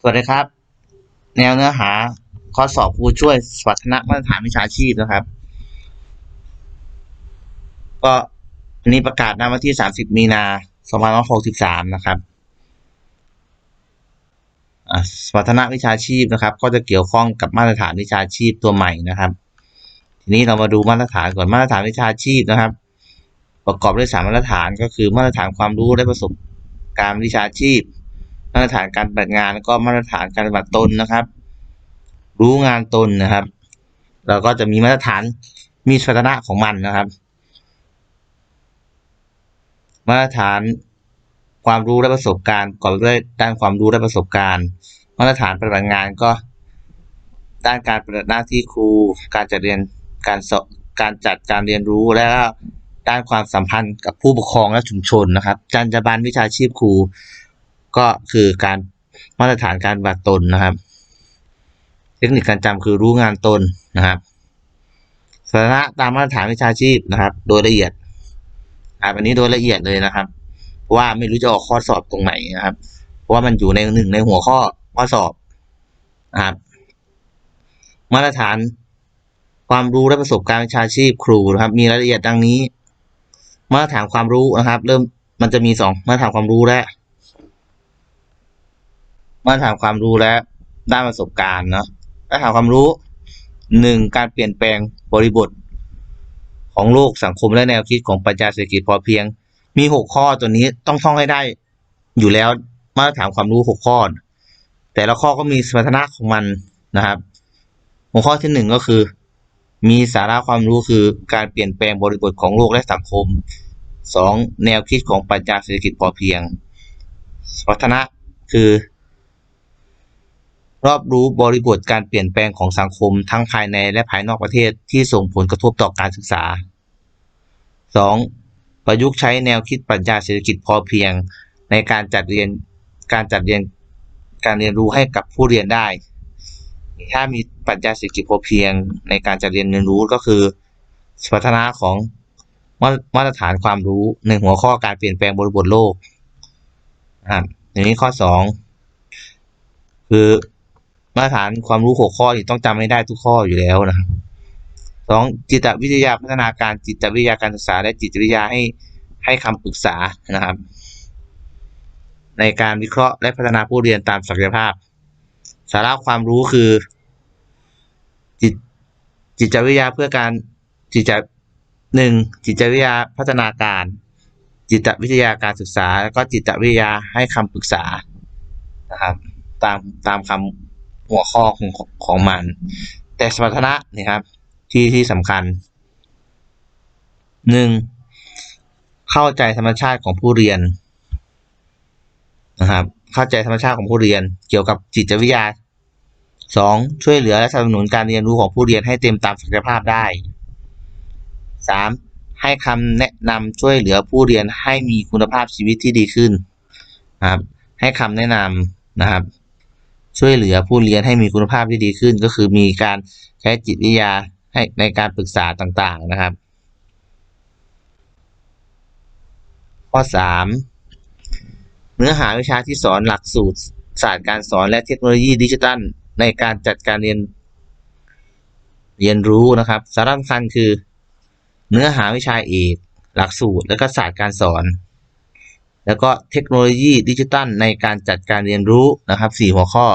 สวัสดีครับ แนวเนื้อหาข้อสอบครูช่วยสวัสดมาตรฐานวิชาชีพนะครับ ก็อันนี้ประกาศณวันที่ 30 มีนา2563 นะครับอะสมรรถนะวิชาชีพนะครับ ก็จะเกี่ยวข้องกับมาตรฐานวิชาชีพตัวใหม่นะครับ ทีนี้เรามาดูมาตรฐานก่อนมาตรฐานวิชาชีพนะครับ ประกอบด้วยสามมาตรฐานก็คือมาตรฐานความรู้และประสบการณ์วิชาชีพ มาตรฐานการปฏิบัติงานแล้วก็มาตรฐานการปฏิบัติตนนะครับ รู้งานตนนะครับ แล้วก็จะมีมาตรฐานมีสถานะของมันนะครับ มาตรฐานความรู้และประสบการณ์ก่อนด้วยด้านความรู้และประสบการณ์ มาตรฐานปฏิบัติงานก็ด้านการปฏิบัติหน้าที่ครู การจัดเรียนการสอบการจัดการเรียนรู้และด้านความสัมพันธ์กับผู้ปกครองและชุมชนนะครับ จรรยาบรรณวิชาชีพครู ก็คือการมาตรฐานการบัติตนนะครับ เทคนิคการจำคือรู้งานตนนะครับสถานะตามมาตรฐานวิชาชีพนะครับ โดยละเอียดอ่าอันนี้โดยละเอียดเลยนะครับ ว่าไม่รู้จะออกข้อสอบตรงไหนนะครับ เพราะว่ามันอยู่ในหนึ่งในหัวข้อข้อสอบนะครับ มาตรฐานความรู้และประสบการณ์วิชาชีพครูนะครับ มีรายละเอียดดังนี้ มาตรฐานความรู้นะครับ เริ่มมันจะมีสองมาตรฐานความรู้และ มาตรฐานความรู้และด้านประสบการณ์เนาะมาตรฐานความรู้หนึ่งการเปลี่ยนแปลงบริบท ของโลกสังคมและแนวคิดของปรัชญาเศรษฐกิจพอเพียง มีหกข้อตัวนี้ต้องท่องให้ได้อยู่แล้วมาตรฐานความรู้หกข้อ แต่ละข้อก็มีสมรรถนะของมันนะครับหัวข้อที่หนึ่งก็คือ มีสาระความรู้คือการเปลี่ยนแปลงบริบทของโลกและสังคมสองแนวคิดของปรัชญาเศรษฐกิจพอเพียงสมรรถนะคือ รอบรู้บริบทการเปลี่ยนแปลงของสังคมทั้งภายในและภายนอกประเทศที่ส่งผลกระทบต่อการศึกษา 2. ประยุกต์ใช้แนวคิดปรัชญาเศรษฐกิจพอเพียง ในการจัดเรียนการจัดเรียนการเรียนรู้ให้กับผู้เรียนได้ ถ้ามีปรัชญาเศรษฐกิจพอเพียง ในการจัดเรียนเรียนรู้ก็คือสมรรถนะของมาตรฐานความรู้ในหัวข้อการเปลี่ยนแปลงบริบทโลกนะครับอย่างนี้ข้อสองคือ มาตรฐานความรู้หกข้อนี่ต้องจำให้ได้ทุกข้ออยู่แล้วนะครับสองจิตวิทยาพัฒนาการจิตวิทยาการศึกษา และจิตวิทยาให้ให้คำปรึกษานะครับ ในการวิเคราะห์และพัฒนาผู้เรียนตามศักยภาพ สาระความรู้คือ จิตจิตวิทยาเพื่อการจิตหนึ่งจิตวิทยาพัฒนาการ จิตวิทยาการศึกษา แล้วก็จิตวิทยาให้คำปรึกษานะครับ ตามตามคำ หัวข้อของของมัน แต่สมรรถนะนี่ครับ ที่ที่สำคัญหนึ่งเข้าใจธรรมชาติของผู้เรียนนะครับ เข้าใจธรรมชาติของผู้เรียน เกี่ยวกับจิตวิทยาสองช่วยเหลือและสนับสนุนการเรียนรู้ของผู้เรียนให้เต็มตามศักยภาพได้สามให้คำแนะนำช่วยเหลือผู้เรียนให้มีคุณภาพชีวิตที่ดีขึ้นนะครับ ให้คำแนะนำนะครับ ช่วยเหลือผู้เรียนให้มีคุณภาพที่ดีขึ้น ก็คือมีการใช้จิตวิทยาให้ในการปรึกษาต่างๆนะครับ ข้อสามเนื้อหาวิชาที่สอนหลักสูตรศาสตร์การสอนและเทคโนโลยีดิจิทัล ในการจัดการเรียนเรียนรู้นะครับสาระสำคัญคือ เนื้อหาวิชาเอกหลักสูตร และก็ศาสตร์การสอน แล้วก็เทคโนโลยีดิจิทัลในการจัดการเรียนรู้นะครับสี่หัวข้อ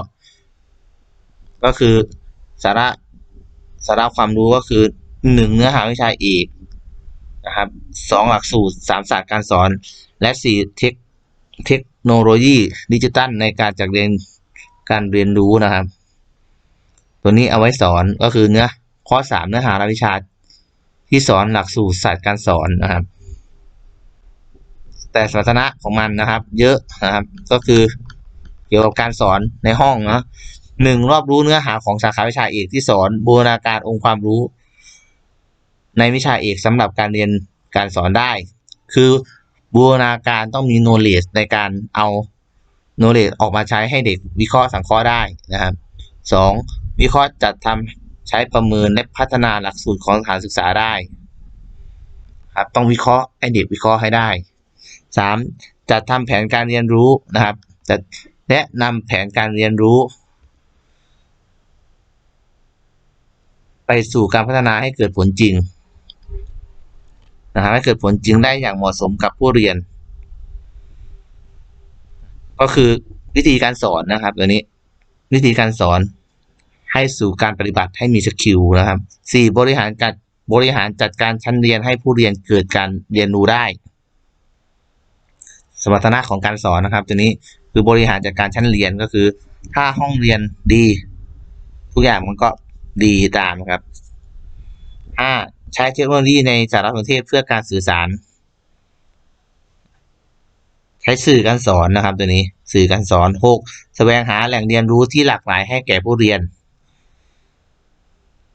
ก็คือสาระสาระความรู้ก็คือหนึ่งเนื้อหาวิชาเอกนะครับสองหลักสูตรสามศาสตร์การสอน และสี่เทคเทคโนโลยีดิจิตัลในการจัดเรียนการเรียนรู้นะครับ ตัวนี้เอาไว้สอนก็คือเนื้อข้อสามเนื้อหารายวิชาที่สอนหลักสูตรศาสตร์การสอนนะครับ แต่สมรรถนะของมันนะครับ เยอะนะครับ ก็คือเกี่ยวกับการสอนในห้องนะ หนึ่งรอบรู้เนื้อหาของสาขาวิชาเอกที่สอนบูรณาการองค์ความรู้ ในวิชาเอกสำหรับการเรียนการสอนได้ คือบูรณาการต้องมี knowledge ในการเอา knowledge ออกมาใช้ให้เด็กวิเคราะห์สังเคราะห์ได้นะครับสองวิเคราะห์จัดทำใช้ประเมินและพัฒนาหลักสูตรของสถานศึกษาได้ครับต้องวิเคราะห์ให้เด็กวิเคราะห์ให้ได้สามจัดทำแผนการเรียนรู้นะครับจัดและนำแผนการเรียนรู้ ไป สู่การพัฒนาให้เกิดผลจริงนะครับให้เกิดผลจริงได้อย่างเหมาะสมกับผู้เรียน ก็คือวิธีการสอนนะครับตัวนี้ วิธีการสอนให้สู่การปฏิบัติให้มีสกิลนะครับสี่บริหารจัดบริหารจัดการชั้นเรียนให้ผู้เรียนเกิดการเรียนรู้ได้ สมรรถนะของการสอนนะครับตัวนี้คือบริหารจัดการชั้นเรียนก็คือ ถ้าห้องเรียนดี ทุกอย่างมันก็ ดีตามครับห้าใช้เทคโนโลยีในสารสนเทศเพื่อการสื่อสาร ใช้สื่อการสอนนะครับ ตัวนี้สื่อการสอนหกแสวงหาแหล่งเรียนรู้ที่หลากหลายให้แก่ผู้เรียน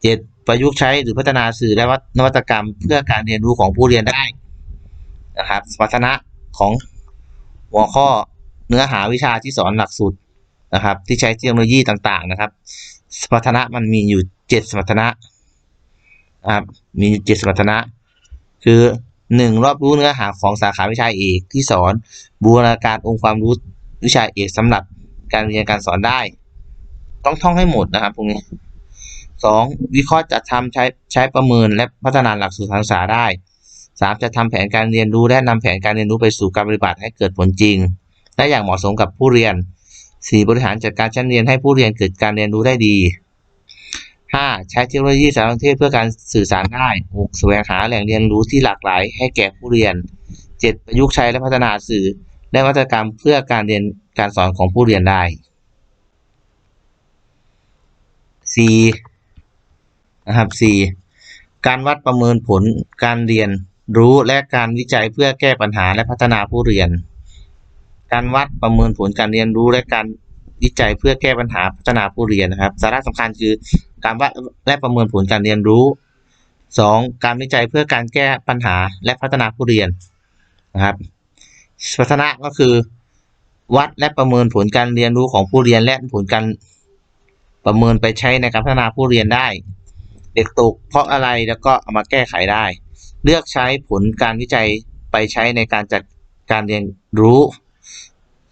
เจ็ดประยุกต์ใช้หรือพัฒนาสื่อและนวัตกรรม เพื่อการเรียนรู้ของผู้เรียนได้นะครับสมรรถนะของหัวข้อเนื้อหาวิชาที่สอนหลักสูตรนะครับ ที่ใช้เทคโนโลยีต่างๆนะครับ สมรรถนะมันมีอยู่เจ็ดสมรรถนะนะครับมีอยู่เจ็ดสมรรถนะ คือหนึ่งรอบรู้เนื้อหาของสาขาวิชาเอกที่สอนบูรณาการองค์ความรู้วิชาเอกสำหรับการเรียนการสอนได้ ต้องท่องให้หมดนะครับพวกนี้สองวิเคราะห์จัดทำใช้ใช้ประเมินและพัฒนาหลักสูตรการศึกษาได้สามจะทำแผนการเรียนรู้และนำแผนการเรียนรู้ไปสู่การปฏิบัติให้เกิดผลจริง และอย่างเหมาะสมกับผู้เรียน สี่บริหารจัดการชั้นเรียนให้ผู้เรียนเกิดการเรียนรู้ได้ดีห้าใช้เทคโนโลยีสารสนเทศเพื่อการสื่อสารได้หกแสวงหาแหล่งเรียนรู้ที่หลากหลาย ให้แก่ผู้เรียนเจ็ดประยุกต์ใช้และพัฒนาสื่อ และวัตกรรมเพื่อการเรียนการสอนของผู้เรียนได้สี่นะครับสี่การวัดประเมินผลการเรียนรู้และการวิจัยเพื่อแก้ปัญหาและพัฒนาผู้เรียน การวัดประเมินผลการเรียนรู้และการวิจัยเพื่อแก้ปัญหาพัฒนาผู้เรียนนะครับ สาระสำคัญคือการวัดและประเมินผลการเรียนรู้สองการวิจัยเพื่อการแก้ปัญหาและพัฒนาผู้เรียนนะครับพัฒนะก็คือ วัดและประเมินผลการเรียนรู้ของผู้เรียนและผลการประเมินไปใช้ในการพัฒนาผู้เรียนได้ เด็กตกเพราะอะไรแล้วก็เอามาแก้ไขได้ เลือกใช้ผลการวิจัยไปใช้ในการจัดการเรียนรู้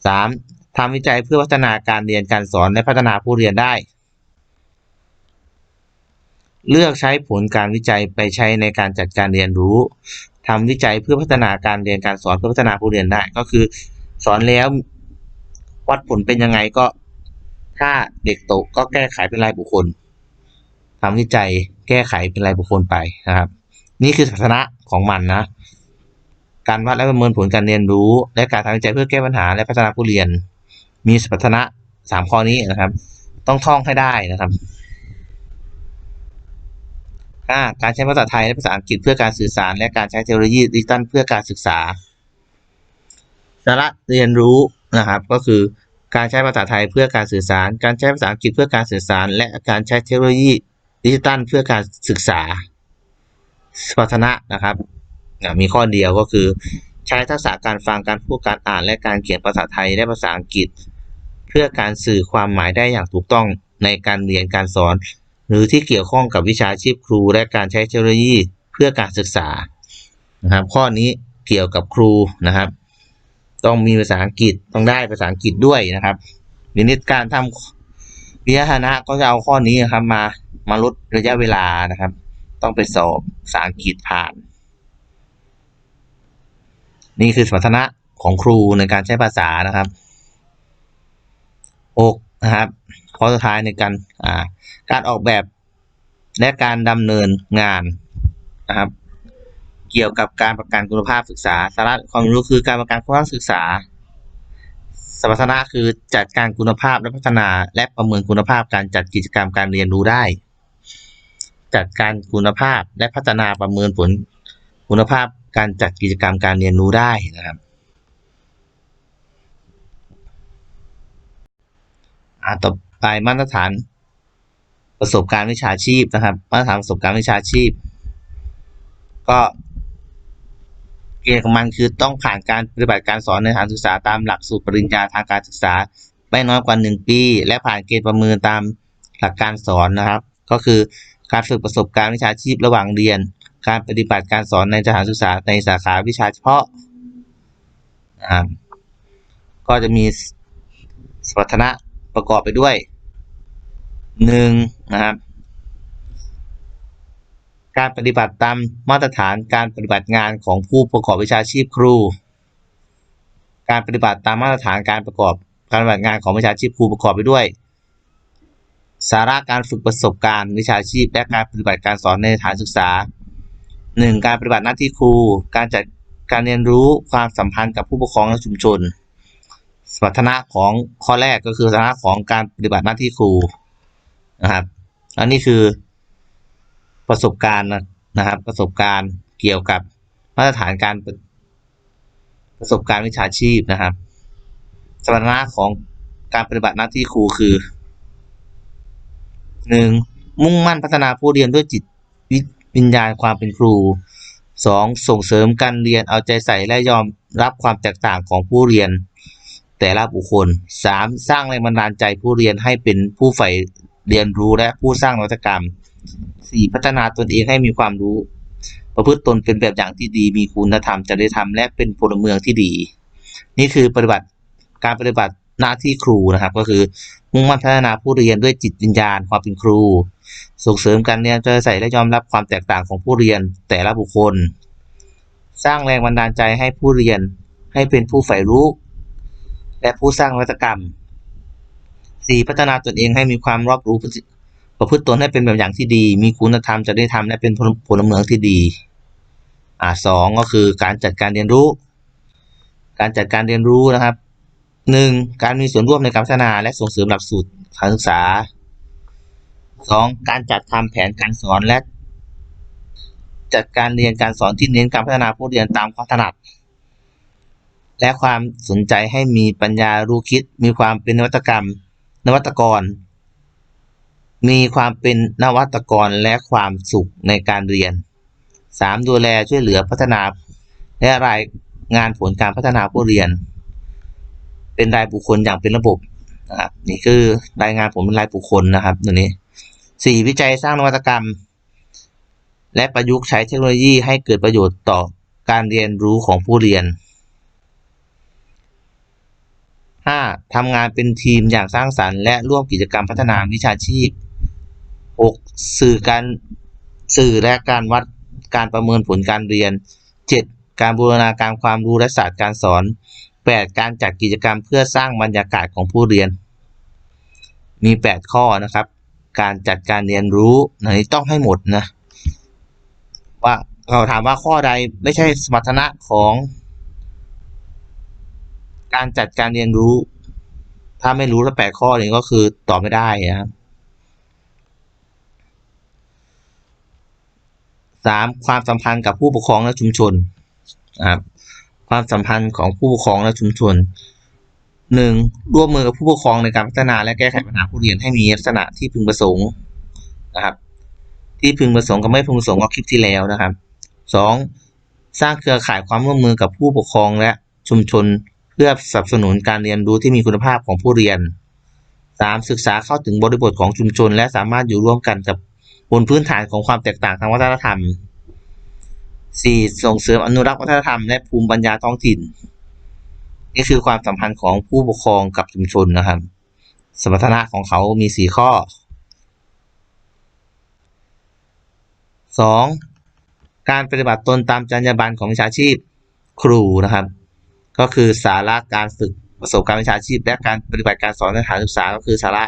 สามทำวิจัยเพื่อพัฒนาการเรียนการสอนและพัฒนาผู้เรียนได้ เลือกใช้ผลการวิจัยไปใช้ในการจัดการเรียนรู้ทำวิจัยเพื่อพัฒนาการเรียนการสอนเพื่อพัฒนาผู้เรียนได้ ก็คือ สอนแล้ววัดผลเป็นยังไงก็ ถ้าเด็กตกก็แก้ไขเป็นรายบุคคลทำวิจัยแก้ไขเป็นรายบุคคลไปนะครับ นี่คือทัศนะของมันนะ การวัดและประเมินผลการเรียนรู้ และการทำวิจัยเพื่อแก้ปัญหาและพัฒนาผู้เรียน มีสมรรถนะสามข้อนี้นะครับ ต้องท่องให้ได้นะครับห้าการใช้ภาษาไทยและภาษาอังกฤษเพื่อการสื่อสาร และการใช้เทคโนโลยีดิจิทัลเพื่อการศึกษา สาระเรียนรู้นะครับ ก็คือการใช้ภาษาไทยเพื่อการสื่อสาร การใช้ภาษาอังกฤษเพื่อการสื่อสาร และการใช้เทคโนโลยีดิจิทัลเพื่อการศึกษาสมรรถนะนะครับ มีข้อเดียวก็คือ ใช้ทักษะการฟังการพูดการอ่าน และการเขียนภาษาไทยและภาษาอังกฤษ เพื่อการสื่อความหมายได้อย่างถูกต้องในการเรียนการสอน หรือที่เกี่ยวข้องกับวิชาชีพครู และการใช้เทคโนโลยีเพื่อการศึกษานะครับ ข้อนี้เกี่ยวกับครูนะครับ ต้องมีภาษาอังกฤษต้องได้ภาษาอังกฤษด้วยนะครับทีนี้การทำวิทยานะก็จะเอาข้อนี้นะครับมามาลดระยะเวลานะครับ ต้องไปสอบภาษาอังกฤษผ่าน นี่คือสมรรถนะของครูในการใช้ภาษานะครับอกนะครับข้อสุดท้ายในการาการออกแบบและการดำเนินงานนะครับ เกี่ยวกับการประกันคุณภาพศึกษาสาระความรู้คือการประกันคุณภาพศึกษาสมรรถนะคือจัดการคุณภาพและพัฒนาและประเมินคุณภาพการจัดกิจกรรมการเรียนรู้ได้ จัดการคุณภาพและพัฒนาประเมินผลคุณภาพ การจัดกิจกรรมการเรียนรู้ได้นะครับอ่าต่อไปมาตรฐานประสบการณ์วิชาชีพนะครับ มาตรฐานประสบการณ์วิชาชีพ ก็เกณฑ์ของมันคือต้องผ่านการปฏิบัติการสอนในสถานศึกษาตามหลักสูตรปริญญาทางการศึกษาไม่น้อยกว่าหนึ่งปี และผ่านเกณฑ์ประเมินตามหลักการสอนนะครับ ก็คือการฝึกประสบการณ์วิชาชีพระหว่างเรียน การปฏิบัติการสอนในสถานศึกษาในสาขาวิชาเฉพาะนะก็จะมีสมรรถนะประกอบไปด้วยหนึ่งนะครับ การปฏิบัติตามมาตรฐานการปฏิบัติงานของผู้ประกอบวิชาชีพครู การปฏิบัติตามมาตรฐานการประกอบการปฏิบัติงานของวิชาชีพครูประกอบไปด้วย สาระการฝึกประสบการณ์วิชาชีพ และการปฏิบัติการสอนในสถานศึกษา 1. การปฏิบัติหน้าที่ครู การจัดการเรียนรู้ความสัมพันธ์กับผู้ปกครองและชุมชน สมรรถนะของข้อแรกก็คือสมรรถนะของการปฏิบัติหน้าที่ครูนะครับ อันนี้คือประสบการณ์นะครับ ประสบการณ์เกี่ยวกับมาตรฐานการประสบการณ์วิชาชีพนะครับ สมรรถนะของการปฏิบัติหน้าที่ครูคือหนึ่งมุ่งมั่นพัฒนาผู้เรียนด้วยจิต วิญญาณความเป็นครูสองส่งเสริมการเรียนเอาใจใส่และยอมรับความแตกต่างของผู้เรียน แต่ละบุคคลสามสร้างแรงบันดาลใจผู้เรียนให้เป็นผู้ใฝ่เรียนรู้และผู้สร้างนวัตกรรมสี่พัฒนาตนเองให้มีความรู้ ประพฤติตนเป็นแบบอย่างที่ดี มีคุณธรรมจริยธรรมและเป็นพลเมืองที่ดี นี่คือปฏิบัติการปฏิบัติ หน้าที่ครูนะครับ ก็คือมุ่งมั่นพัฒนาผู้เรียนด้วยจิตวิญญาณความเป็นครู ส่งเสริมการเรียนใจใส่และยอมรับความแตกต่างของผู้เรียนแต่ละบุคคล สร้างแรงบันดาลใจให้ผู้เรียนให้เป็นผู้ใฝ่รู้ และผู้สร้างวัตกรรม 4. พัฒนาตนเองให้มีความรอบรู้ประพฤติตนให้เป็นแบบอย่างที่ดี มีคุณธรรมจริยธรรมและเป็นพลเมืองที่ดีอ่าสองก็คือการจัดการเรียนรู้ การจัดการเรียนรู้นะครับ หนึ่งการมีส่วนร่วมในการพัฒนาและส่งเสริมหลักสูตรการศึกษาสองการจัดทำแผนการสอนและ จัดการเรียนการสอนที่เน้นการพัฒนาผู้เรียนตามความถนัด และความสนใจให้มีปัญญารู้คิด มีความเป็นนวัตกรรม นวัตกร มีความเป็นนวัตกรและความสุขในการเรียน 3. ดูแลช่วยเหลือพัฒนา และรายงานผลการพัฒนาผู้เรียน เป็นรายบุคคลอย่างเป็นระบบนะครับนี่คือรายงานผลเป็นรายบุคคลนะครับตัวนี้ 4. วิจัยสร้างนวัตกรรม และประยุกต์ใช้เทคโนโลยีให้เกิดประโยชน์ต่อการเรียนรู้ของผู้เรียน 5. ทำงานเป็นทีมอย่างสร้างสรรค์และร่วมกิจกรรมพัฒนาวิชาชีพ 6. สื่อการสื่อและการวัดการประเมินผลการเรียน 7. การบูรณาการความรู้และศาสตร์การสอน 8. การจัดกิจกรรมเพื่อสร้างบรรยากาศของผู้เรียน มี 8 ข้อนะครับ การจัดการเรียนรู้อันนี้ต้องให้หมดนะ ว่าเราถามว่าข้อใดไม่ใช่สมรรถนะของ การจัดการเรียนรู้ ถ้าไม่รู้ล้วแปดข้อนี้ก็คือตอบไม่ได้นะครับสามความสัมพันธ์กับผู้ปกครองและชุมชนนะครับ ความสัมพันธ์ของผู้ปกครองและชุมชนหนึ่งร่วมมือกับผู้ปกครองในการพัฒนาและแก้ไขปัญหาผู้เรียนให้มีลักษณะที่พึงประสงค์นะครับ ที่พึงประสงค์กับไม่พึงประสงค์ก็คลิปที่แล้วนะครับสองสร้างเครือข่ายความร่วมมือกับผู้ปกครองและชุมชน เพื่อสนับสนุนการเรียนรู้ที่มีคุณภาพของผู้เรียนสามศึกษาเข้าถึงบริบทของชุมชน และสามารถอยู่ร่วมกันกับบนพื้นฐานของความแตกต่างทางวัฒนธรรม 4. ส่งเสริมอนุรักษ์วัฒนธรรมและภูมิปัญญาท้องถิ่น นี่คือความสัมพันธ์ของผู้ปกครองกับชุมชนนะครับ สมรรถนะของเขามี 4 ข้อ 2. การปฏิบัติตนตามจรรยาบรรณของวิชาชีพครูนะครับ ก็คือสาระการฝึกประสบการณ์วิชาชีพ และการปฏิบัติการสอนในสถานศึกษาก็คือสาระ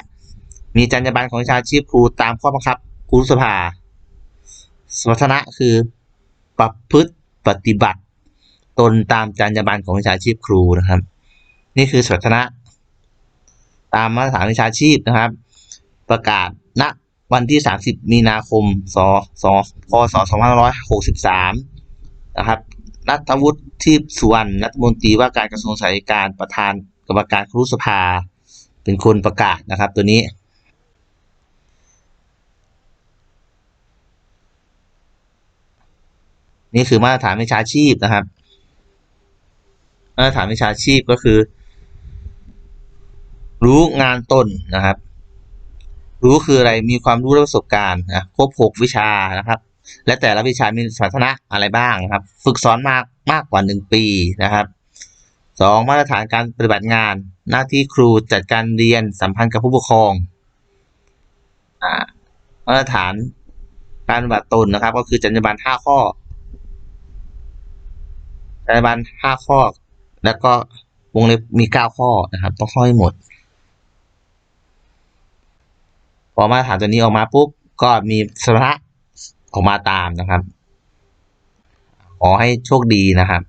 มีจรรยาบรรณของวิชาชีพครูตามข้อบังคับครูสภา สมรรถนะคือ ประพฤติปฏิบัติ ตนตามจรรยาบรรณของวิชาชีพครูนะครับ นี่คือสมรรถนะตามมาตรฐานวิชาชีพนะครับ ประกาศณวันที่ 30 มีนาคมศศพศ2563 นะครับนัทวุฒิที่สุวรรณรัฐมนตรีว่าการกระทรวงสาธารณการประธานกรรมการครุสภา เป็นคนประกาศนะครับตัวนี้ นี่คือมาตรฐานวิชาชีพนะครับ มาตรฐานวิชาชีพก็คือ รู้งานตนนะครับ รู้คืออะไรมีความรู้และประสบการณ์นะครบหกวิชานะครับ และแต่ละวิชามีสมรรถนะอะไรบ้างนะครับ ฝึกสอนมากมากกว่าหนึ่งปีนะครับสองมาตรฐานการปฏิบัติงาน หน้าที่ครูจัดการเรียนสัมพันธ์กับผู้ปกครองอมาตรฐานการปฏิบัติตนนะครับ ก็คือจรรยาบรรณห้าข้อ จรรยาบรรณห้าข้อ แล้วก็วงเล็บมีเก้าข้อนะครับ ต้องข้อให้หมด พอมาตรฐานตัวนี้ออกมาปุ๊บ ก็มีสมรรถะออกมาตามนะครับ ขอให้โชคดีนะครับ